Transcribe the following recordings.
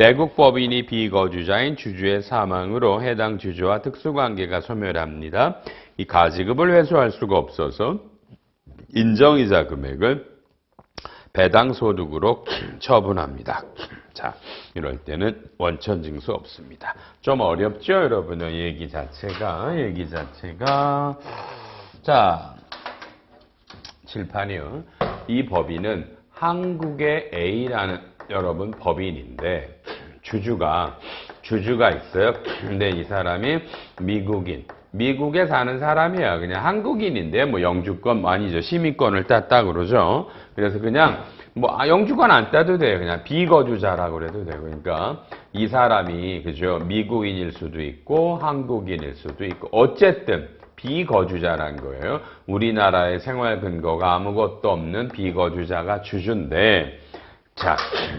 내국 법인이 비거주자인 주주의 사망으로 해당 주주와 특수관계가 소멸합니다. 이 가지급을 회수할 수가 없어서 인정이자 금액을 배당 소득으로 처분합니다. 자, 이럴 때는 원천 징수 없습니다. 좀 어렵죠, 여러분? 얘기 자체가 얘기 자체가 자, 칠판이요. 이 법인은 한국의 A라는 여러분 법인인데 주주가 주주가 있어요. 근데 이 사람이 미국인 미국에 사는 사람이야. 그냥 한국인인데 뭐 영주권 아니죠. 시민권을 땄다 그러죠. 그래서 그냥 뭐 아, 영주권 안 따도 돼요. 그냥 비거주자라고 그래도 되고. 그러니까 이 사람이 그죠. 미국인일 수도 있고 한국인일 수도 있고 어쨌든 비거주자란 거예요. 우리나라의 생활 근거가 아무것도 없는 비거주자가 주주인데 자,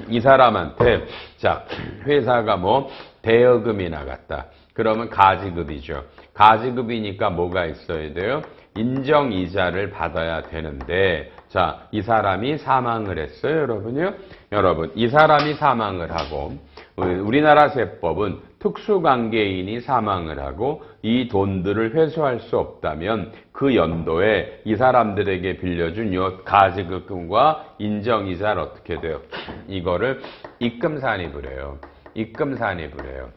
이 사람한테, 자, 회사가 뭐, 대여금이 나갔다. 그러면 가지급이죠. 가지급이니까 뭐가 있어야 돼요? 인정 이자를 받아야 되는데, 자, 이 사람이 사망을 했어요, 여러분요? 여러분, 이 사람이 사망을 하고, 우리나라 세법은 특수관계인이 사망을 하고 이 돈들을 회수할 수 없다면 그 연도에 이 사람들에게 빌려준 요 가지급금과 인정이자를 어떻게 돼요? 이거를 입금산입을 해요. 입금산입을 해요.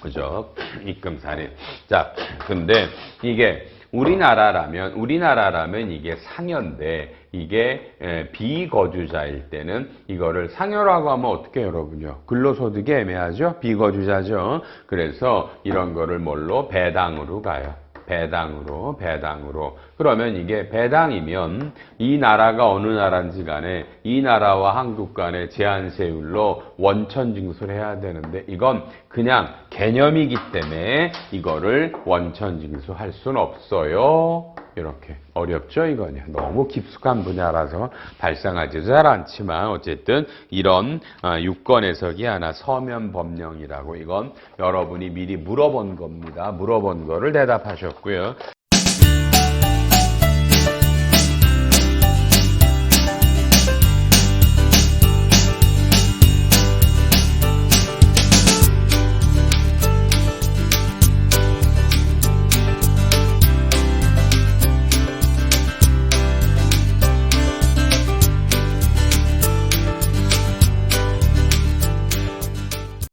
그죠? 입금산입. 자, 근데 이게 우리나라라면 우리나라라면 이게 상여인데 이게 에, 비거주자일 때는 이거를 상여라고 하면 어떻게 해요, 여러분요? 근로소득이 애매하죠? 비거주자죠. 그래서 이런 거를 뭘로 배당으로 가요. 배당으로 배당으로 그러면 이게 배당이면 이 나라가 어느 나라인지 간에 이 나라와 한국 간의 제한세율로 원천 징수를 해야 되는데 이건 그냥 개념이기 때문에 이거를 원천 징수할 수는 없어요. 이렇게 어렵죠 이거는. 너무 깊숙한 분야라서 발생하지 잘 않지만 어쨌든 이런 아, 유권 해석이 하나 서면 법령이라고 이건 여러분이 미리 물어본 겁니다. 물어본 거를 대답하셨고요